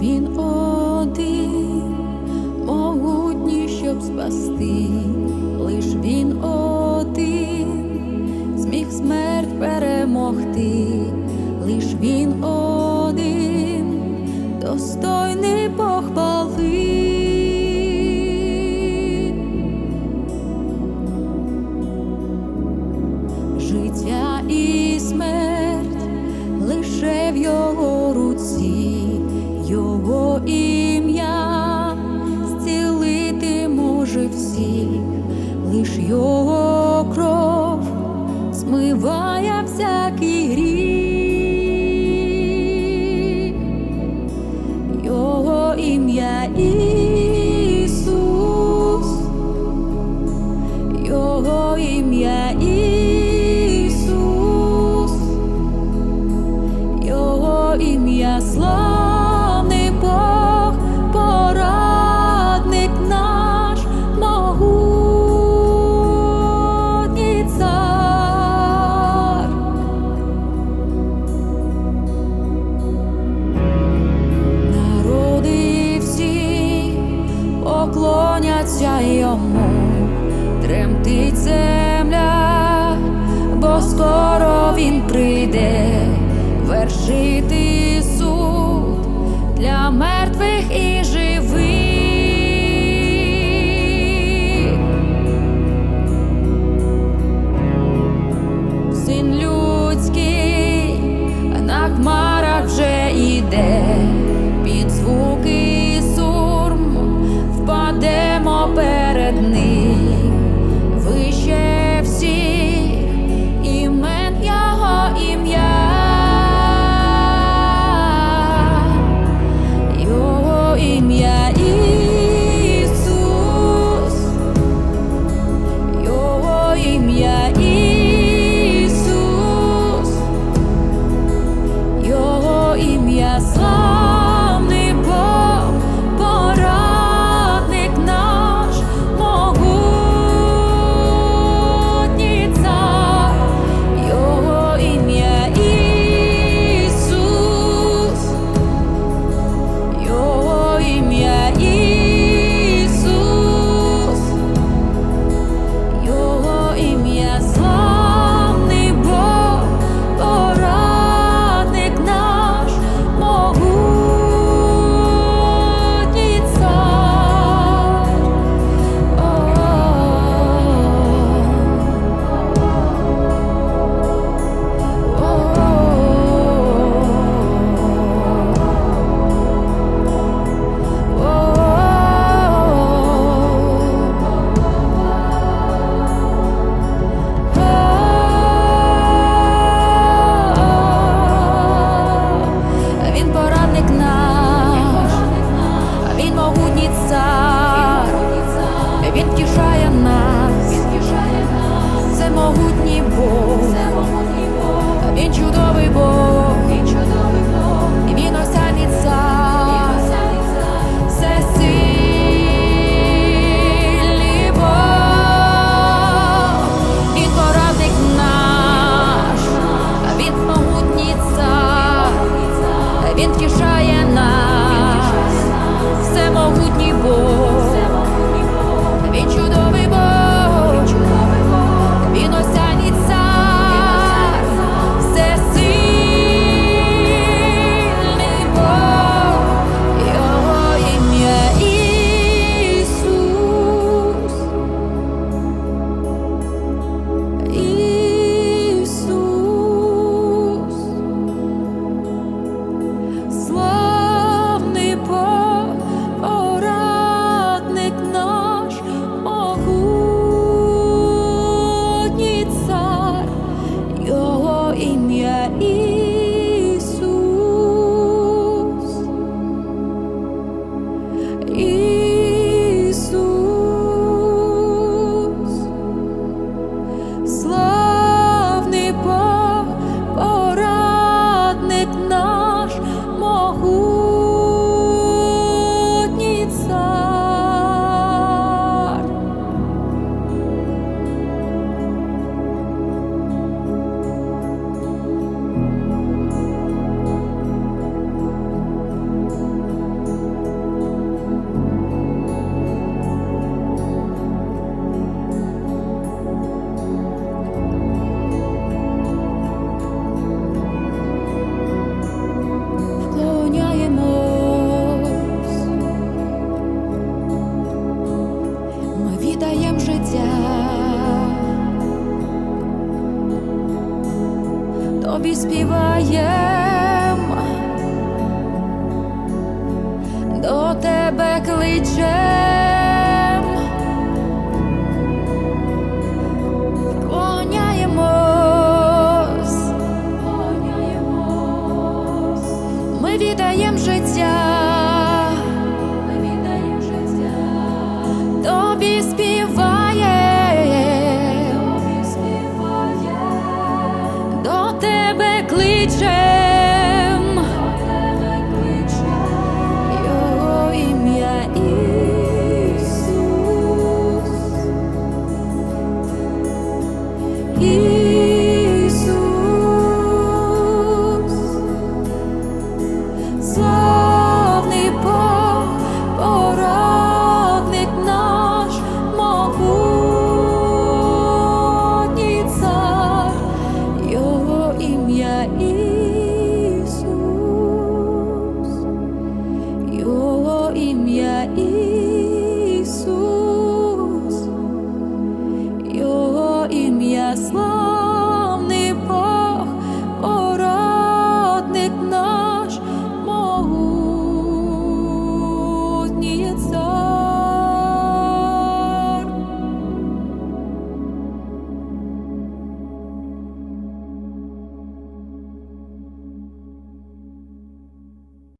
Він один, могутній, щоб спасти, лиш він один, зміг смерть перемогти, лиш він один, достойний похвали. Життя і смерть лише в його руці. Його ім'я зцілити може всіх, лиш його. тремтить земля, бо скоро він прийде вершити суд для мертвих і живих. могутній Бог, Він чудовий Бог. тобі співаєм, до тебе кличем. return. you.